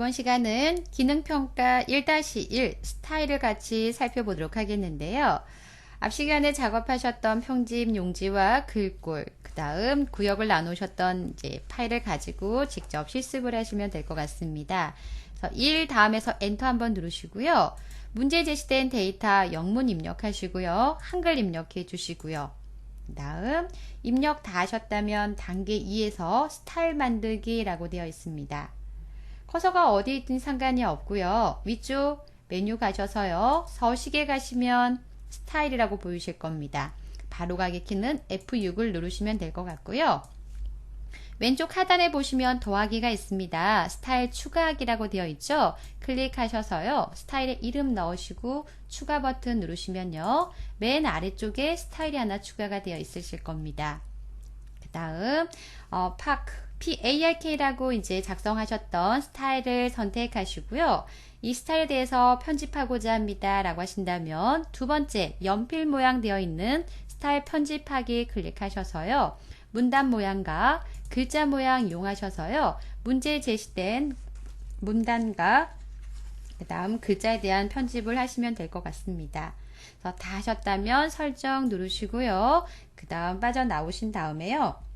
이번 시간은 기능평가 1-1 스타일을 같이 살펴보도록 하겠는데요. 앞 시간에 작업하셨던 평집 용지와 글꼴, 그 다음 구역을 나누셨던 이제 파일을 가지고 직접 실습을 하시면 될 것 같습니다. 그래서 1 다음에서 엔터 한번 누르시고요. 문제 제시된 데이터 영문 입력하시고요. 한글 입력해 주시고요. 그 다음 입력 다 하셨다면 단계 2에서 스타일 만들기라고 되어 있습니다. 커서가 어디 있든 상관이 없고요. 위쪽 메뉴 가셔서요. 서식에 가시면 스타일이라고 보이실 겁니다. 바로 가기 키는 F6을 누르시면 될 것 같고요. 왼쪽 하단에 보시면 더하기가 있습니다. 스타일 추가하기라고 되어 있죠. 클릭하셔서요. 스타일의 이름 넣으시고 추가 버튼 누르시면요. 맨 아래쪽에 스타일이 하나 추가가 되어 있으실 겁니다. 그 다음 어, 파크 PARK라고 이제 작성하셨던 스타일을 선택하시고요. 이 스타일에 대해서 편집하고자 합니다. 라고 하신다면 두 번째 연필 모양 되어 있는 스타일 편집하기 클릭하셔서요. 문단 모양과 글자 모양 이용하셔서요. 문제 제시된 문단과 그 다음 글자에 대한 편집을 하시면 될 것 같습니다. 그래서 다 하셨다면 설정 누르시고요. 그 다음 빠져나오신 다음에요.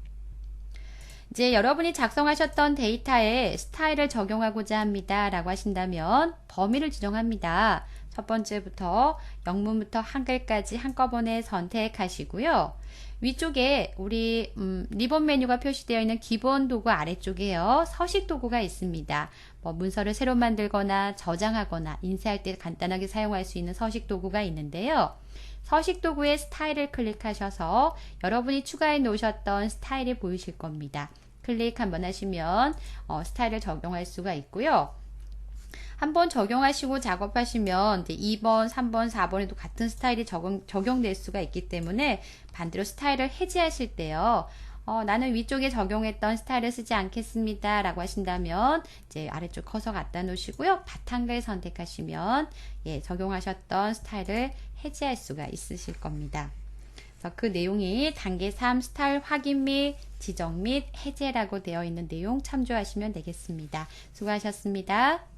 이제 여러분이 작성하셨던 데이터에 스타일을 적용하고자 합니다. 라고 하신다면 범위를 지정합니다. 첫 번째부터 영문부터 한글까지 한꺼번에 선택하시고요. 위쪽에 우리 음, 리본 메뉴가 표시되어 있는 기본 도구 아래쪽에요. 서식 도구가 있습니다. 뭐 문서를 새로 만들거나 저장하거나 인쇄할 때 간단하게 사용할 수 있는 서식 도구가 있는데요. 서식 도구의 스타일을 클릭하셔서 여러분이 추가해 놓으셨던 스타일이 보이실 겁니다. 클릭 한번 하시면 어, 스타일을 적용할 수가 있고요. 한번 적용하시고 작업하시면 이제 2번, 3번, 4번에도 같은 스타일이 적용, 적용될 수가 있기 때문에 반대로 스타일을 해지하실 때요. 어, 나는 위쪽에 적용했던 스타일을 쓰지 않겠습니다. 라고 하신다면 이제 아래쪽 커서 갖다 놓으시고요. 바탕글 선택하시면 예, 적용하셨던 스타일을 해지할 수가 있으실 겁니다. 그래서 그 내용이 단계 3 스타일 확인 및 지정 및 해제라고 되어 있는 내용 참조하시면 되겠습니다. 수고하셨습니다.